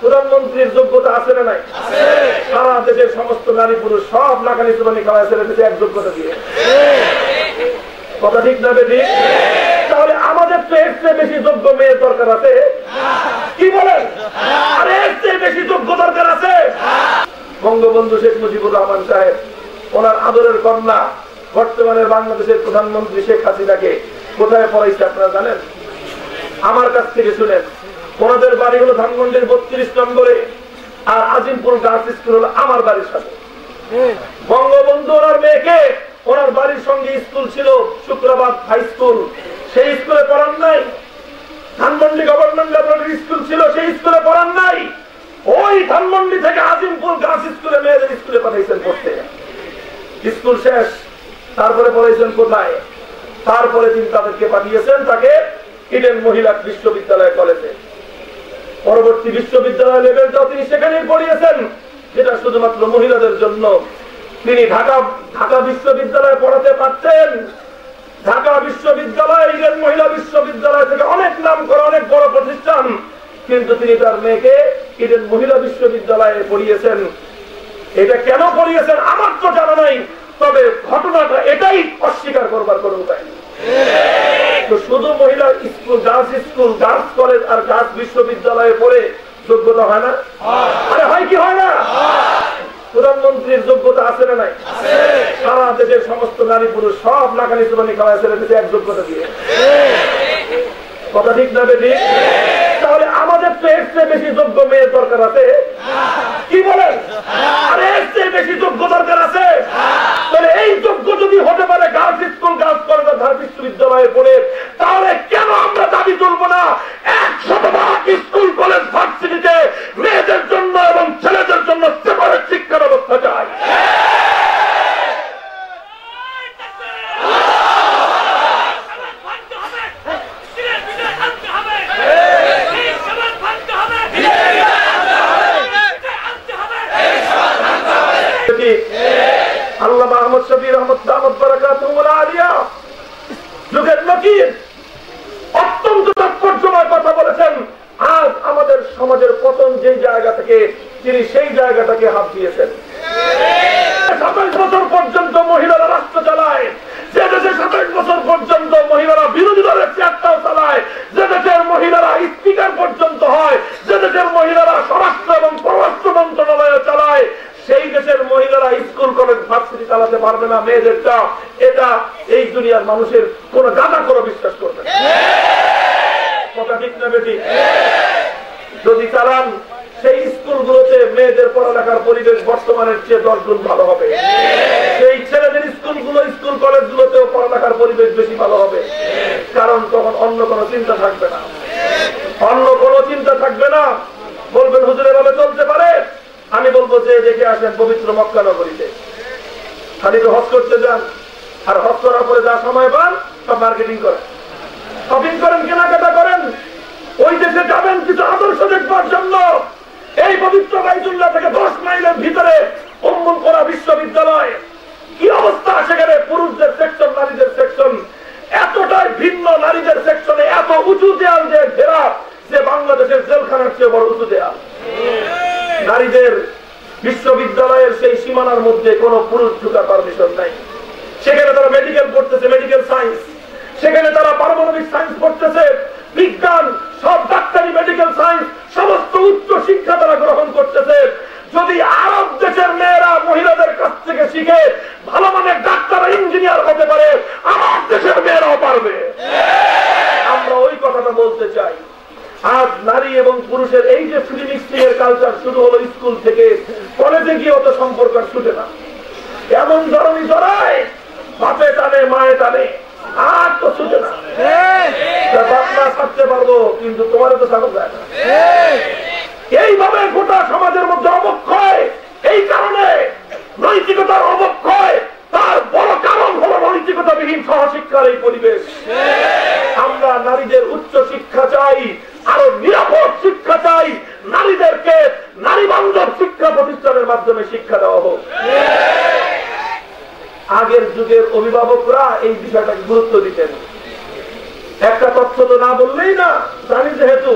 প্রধানমন্ত্রীর যোগ্যতা আছে না নাই? সারা দেশের সমস্ত নারী পুরুষ সব লাগানি চুবানি খাওয়া ছেড়ে দিতে এক যোগ্যতা দিয়ে। কথা ঠিক না বেটি? তাহলে আমাদের তো এর চেয়ে বেশি যোগ্য মেয়ের দরকার আছে। কি বলেন? আর এর চেয়ে বেশি যোগ্য দরকার আছে? বঙ্গবন্ধু শেখ মুজিবুর রহমান সাহেব ওনার আদরের কন্যা বর্তমানে বাংলাদেশের প্রধানমন্ত্রী শেখ হাসিনাকে কোথায় পড়াইছে আপনারা জানেন? আমার কাছ থেকে শুনেন। ওনাদের বাড়ি হলো ধানমন্ডির বত্রিশ নম্বরে আর আজিমপুর গার্লস স্কুল হলো আমার বাড়ির সাথে। বঙ্গবন্ধু ওনার মেয়েকে ওনার বাড়ির সঙ্গে স্কুল ছিল শুক্রবার হাই স্কুল। সেই স্কুলে পড়ান নাই। ধানমন্ডি গভর্নমেন্ট ল্যাবরেটরি স্কুল ছিল, সেই স্কুলে পড়ান নাই। ওই ধানমন্ডি থেকে আজিমপুর গার্লস স্কুলে মেয়েদের স্কুলে পাঠাইছেন পড়তে। স্কুল শেষ, তারপরে পড়াইছেন কোথায়? তারপরে তিনি তাদেরকে পাঠিয়েছেন তাকে ইডেন মহিলা বিশ্ববিদ্যালয় কলেজে। পরবর্তী বিশ্ববিদ্যালয় লেভেলটাও তিনি সেখানেই পড়িয়েছেন, যেটা শুধুমাত্র মহিলাদের জন্য। তিনি ঢাকা ঢাকা বিশ্ববিদ্যালয়ে পড়াতে পারতেন। ঢাকা বিশ্ববিদ্যালয় ইডেন মহিলা বিশ্ববিদ্যালয় থেকে অনেক নাম করা অনেক বড় প্রতিষ্ঠান, কিন্তু তিনি তার মেয়েকে ইডেন মহিলা বিশ্ববিদ্যালয়ে পড়িয়েছেন। এটা কেন পড়িয়েছেন আমার তো জানা নাই, তবে ঘটনাটা এটাই অস্বীকার করবার কোনো উপায় নেই। তো শুধু মহিলা school girls school girls college আর গার্লস বিশ্ববিদ্যালয়ে পড়ে যোগ্যতা হয় না? আরে হয় কি হয় না? প্রধানমন্ত্রীর যোগ্যতা আছে না নাই? সারা দেশের সমস্ত নারী পুরুষ সব লাগানি চুবানি খাওয়া ছেড়ে দিতে এক যোগ্যতা দিয়ে। কথা ঠিক না তাহলে আমাদের তো এর চেয়ে বেশি যোগ্য মেয়ের দরকার আছে। কি বলেন? আর এর চেয়ে বেশি যোগ্য দরকার আছে? তাহলে এই যোগ্য যদি হতে পারে গার্লস স্কুল গার্লস কলেজ বিশ্ববিদ্যালয়ে পড়ে তাহলে কেন আমরা দাবি তুলবো না একশত ভাগ স্কুল কলেজ ভার্সিটিতে মেয়েদের জন্য এবং ছেলেদের জন্য সেপারেট শিক্ষা ব্যবস্থা চাই কি? আল্লাহ আহমদ শফি আলিয়া। যুগের নকির অত্যন্ত তাৎপর্যময় কথা বলেছেন। আজ আমাদের সমাজের পতন যে জায়গা থেকে, তিনি সেই জায়গাটাকে হাত দিয়েছেন। সাতাশ বছর পর্যন্ত মহিলারা রাষ্ট্র চালায়, যে দেশে সাতাশ বছর পর্যন্ত মহিলারা বিরোধী দলের চেয়ারটাও চালায়, যে দেশের মহিলারা স্পিকার পর্যন্ত হয়, যে দেশের মহিলারা স্বরাষ্ট্র এবং পররাষ্ট্র মন্ত্রণালয় চালায়, সেই দেশের মহিলারা চালাতে পারবে না মেয়েদেরটা এটা এই দুনিয়ার মানুষের কোন গাদা করে বিশ্বাস করবে কথা ঠিক না বেটি? যদি চালান, সেই স্কুলগুলোতে মেয়েদের পড়ালেখার পরিবেশ বর্তমানের চেয়ে দশ গুণ ভালো হবে। সেই ছেলেদের স্কুলগুলো, স্কুল কলেজগুলোতেও পড়ালেখার পরিবেশ বেশি ভালো হবে। কারণ তখন অন্য কোনো চিন্তা থাকবে না। অন্য কোনো চিন্তা থাকবে না। বলবেন, হুজুর, এভাবে চলতে পারে? আমি বলব যে, দেখে আসেন পবিত্র মক্কা নগরীতে। খালি তো হজ করতে যান আর হজ করার পরে যা সময় পান সব মার্কেটিং করেন। শপিং করেন কেনাকাটা করেন ওই দেশে যাবেন কিছু আদর্শ দেখবার জন্য। এই পবিত্র বাইতুল্লাহ থেকে দশ মাইলের ভিতরে অম্বুল করা বিশ্ববিদ্যালয়। কি অবস্থা সেখানে? পুরুষদের সেকশন নারীদের সেকশন এতটাই ভিন্ন নারীদের সেকশনে এত উঁচু দেয়াল যে ঘেরা যে বাংলাদেশের জেলখানার চেয়ে বড় উঁচু দেয়াল। নারীদের বিশ্ববিদ্যালয়ের সেই সীমানার মধ্যে কোনো পুরুষ ঢুকার পারমিশন নাই। সেখানে তারা মেডিকেল পড়তেছে মেডিকেল সায়েন্স সেখানে তারা পারমাণবিক সায়েন্স পড়তেছে বিজ্ঞান, সব ডাক্তারি মেডিকেল সায়েন্স সমস্ত উচ্চ শিক্ষা তারা গ্রহণ করতেছে। যদি আরব দেশের মেয়েরা মহিলাদের কাছ থেকে শিখে, ভালো মানের ডাক্তার ইঞ্জিনিয়ার হতে পারে আমার দেশের মেয়েরাও পারবে। আমরা ওই কথাটা বলতে চাই। আজ নারী এবং পুরুষের এই যে ফ্রি এর কালচার শুরু হলো স্কুল থেকে কলেজে গিয়ে অত সম্পর্ক ছুটে না। এমন ধরনই জড়ায় বাপে টানে মায়ে টানে আর তো ছুটে না। তা বাপ মা থাকতে পারব কিন্তু তোমার তো সাগর যায় না। এইভাবে গোটা সমাজের মধ্যে অবক্ষয় এই কারণে নৈতিকতার অবক্ষয় তার বড় কারণ হলো নৈতিকতাবিহীন সহশিক্ষার এই পরিবেশ আমরা নারীদের উচ্চ শিক্ষা চাই, আরও নিরাপদ শিক্ষা চাই, নারীদেরকে নারী বান্ধব শিক্ষা প্রতিষ্ঠানের মাধ্যমে শিক্ষা দেওয়া হোক। আগের যুগের অভিভাবকরা এই বিষয়টাকে গুরুত্ব দিতেন। একটা তথ্য তো না বললেই না, জানি যেহেতু